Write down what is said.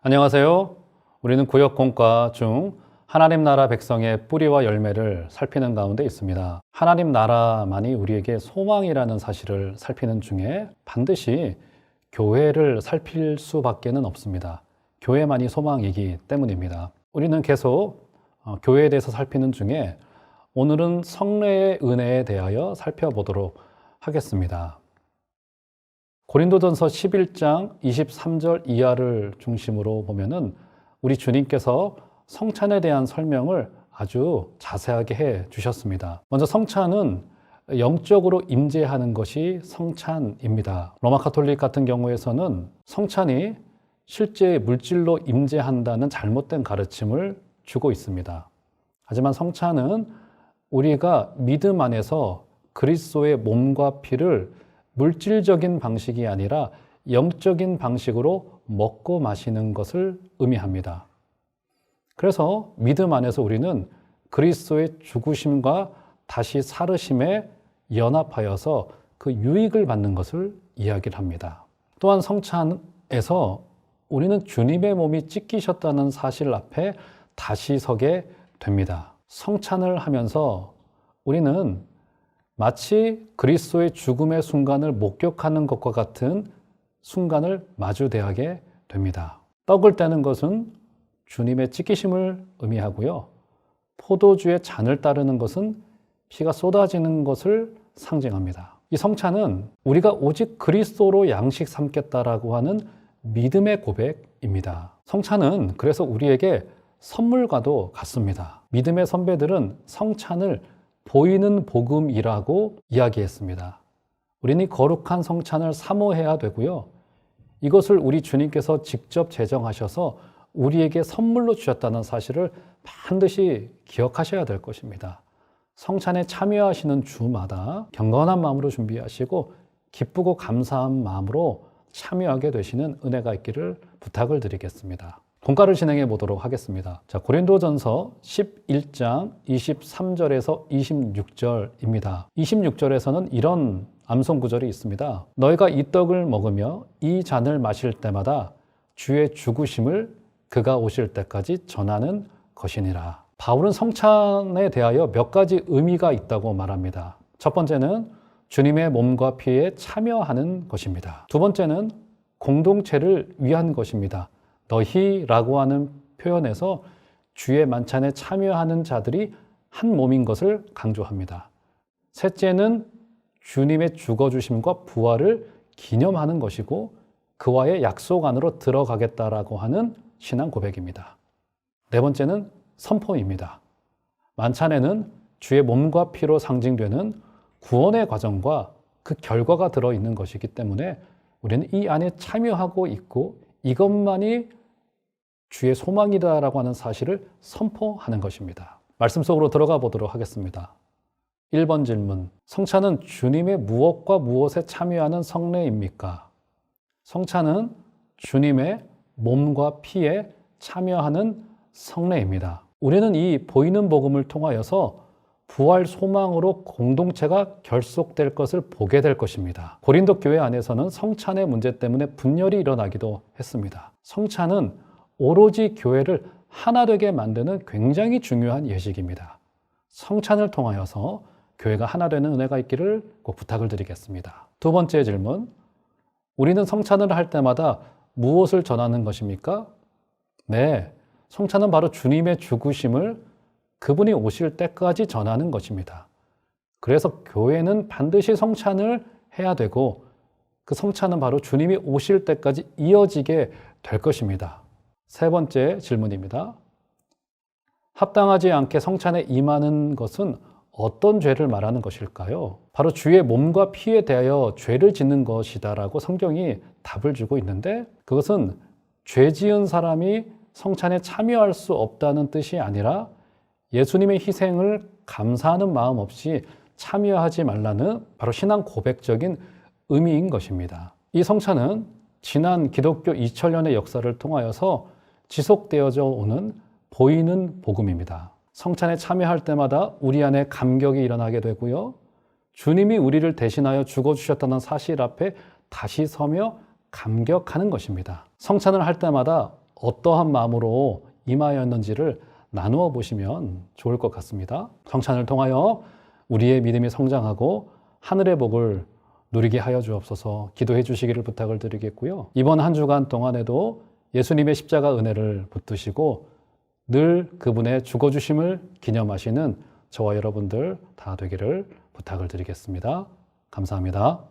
안녕하세요. 우리는 구역공과 중 하나님 나라 백성의 뿌리와 열매를 살피는 가운데 있습니다. 하나님 나라만이 우리에게 소망이라는 사실을 살피는 중에 반드시 교회를 살필 수밖에는 없습니다. 교회만이 소망이기 때문입니다. 우리는 계속 어, 교회에 대해서 살피는 중에 오늘은 성례의 은혜에 대하여 살펴보도록 하겠습니다. 고린도전서 11장 23절 이하를 중심으로 보면은 우리 주님께서 성찬에 대한 설명을 아주 자세하게 해 주셨습니다. 먼저 성찬은 영적으로 임재하는 것이 성찬입니다. 로마 카톨릭 같은 경우에서는 성찬이 실제 물질로 임재한다는 잘못된 가르침을 주고 있습니다. 하지만 성찬은 우리가 믿음 안에서 그리스도의 몸과 피를 물질적인 방식이 아니라 영적인 방식으로 먹고 마시는 것을 의미합니다. 그래서 믿음 안에서 우리는 그리스도의 죽으심과 다시 살으심에 연합하여서 그 유익을 받는 것을 이야기를 합니다. 또한 성찬에서 우리는 주님의 몸이 찢기셨다는 사실 앞에 다시 서게 됩니다. 성찬을 하면서 우리는 마치 그리스도의 죽음의 순간을 목격하는 것과 같은 순간을 마주대하게 됩니다. 떡을 떼는 것은 주님의 찢기심을 의미하고요. 포도주의 잔을 따르는 것은 피가 쏟아지는 것을 상징합니다. 이 성찬은 우리가 오직 그리스도로 양식 삼겠다라고 하는 믿음의 고백입니다. 성찬은 그래서 우리에게 선물과도 같습니다. 믿음의 선배들은 성찬을 보이는 복음이라고 이야기했습니다. 우리는 거룩한 성찬을 사모해야 되고요. 이것을 우리 주님께서 직접 제정하셔서 우리에게 선물로 주셨다는 사실을 반드시 기억하셔야 될 것입니다. 성찬에 참여하시는 주마다 경건한 마음으로 준비하시고 기쁘고 감사한 마음으로 참여하게 되시는 은혜가 있기를 부탁을 드리겠습니다. 공과를 진행해 보도록 하겠습니다. 자, 고린도전서 11장 23절에서 26절입니다. 26절에서는 이런 암송 구절이 있습니다. 너희가 이 떡을 먹으며 이 잔을 마실 때마다 주의 죽으심을 그가 오실 때까지 전하는 것이니라. 바울은 성찬에 대하여 몇 가지 의미가 있다고 말합니다. 첫 번째는 주님의 몸과 피에 참여하는 것입니다. 두 번째는 공동체를 위한 것입니다. 너희라고 하는 표현에서 주의 만찬에 참여하는 자들이 한 몸인 것을 강조합니다. 셋째는 주님의 죽어주심과 부활을 기념하는 것이고 그와의 약속 안으로 들어가겠다라고 하는 신앙 고백입니다. 네 번째는 선포입니다. 만찬에는 주의 몸과 피로 상징되는 구원의 과정과 그 결과가 들어있는 것이기 때문에 우리는 이 안에 참여하고 있고 이것만이 주의 소망이다라고 하는 사실을 선포하는 것입니다. 말씀 속으로 들어가 보도록 하겠습니다. 1번 질문. 성찬은 주님의 무엇과 무엇에 참여하는 성례입니까? 성찬은 주님의 몸과 피에 참여하는 성례입니다. 우리는 이 보이는 복음을 통하여서 부활 소망으로 공동체가 결속될 것을 보게 될 것입니다. 고린도 교회 안에서는 성찬의 문제 때문에 분열이 일어나기도 했습니다. 성찬은 오로지 교회를 하나 되게 만드는 굉장히 중요한 예식입니다. 성찬을 통하여서 교회가 하나 되는 은혜가 있기를 꼭 부탁을 드리겠습니다. 두 번째 질문. 우리는 성찬을 할 때마다 무엇을 전하는 것입니까? 네. 성찬은 바로 주님의 죽으심을 그분이 오실 때까지 전하는 것입니다. 그래서 교회는 반드시 성찬을 해야 되고 그 성찬은 바로 주님이 오실 때까지 이어지게 될 것입니다. 세 번째 질문입니다. 합당하지 않게 성찬에 임하는 것은 어떤 죄를 말하는 것일까요? 바로 주의 몸과 피에 대하여 죄를 짓는 것이다라고 성경이 답을 주고 있는데 그것은 죄 지은 사람이 성찬에 참여할 수 없다는 뜻이 아니라 예수님의 희생을 감사하는 마음 없이 참여하지 말라는 바로 신앙 고백적인 의미인 것입니다. 이 성찬은 지난 기독교 2000년의 역사를 통하여서 지속되어져 오는 보이는 복음입니다. 성찬에 참여할 때마다 우리 안에 감격이 일어나게 되고요. 주님이 우리를 대신하여 죽어주셨다는 사실 앞에 다시 서며 감격하는 것입니다. 성찬을 할 때마다 어떠한 마음으로 임하였는지를 나누어 보시면 좋을 것 같습니다. 성찬을 통하여 우리의 믿음이 성장하고 하늘의 복을 누리게 하여 주옵소서 기도해 주시기를 부탁을 드리겠고요. 이번 한 주간 동안에도 예수님의 십자가 은혜를 붙드시고 늘 그분의 죽어주심을 기념하시는 저와 여러분들 다 되기를 부탁을 드리겠습니다. 감사합니다.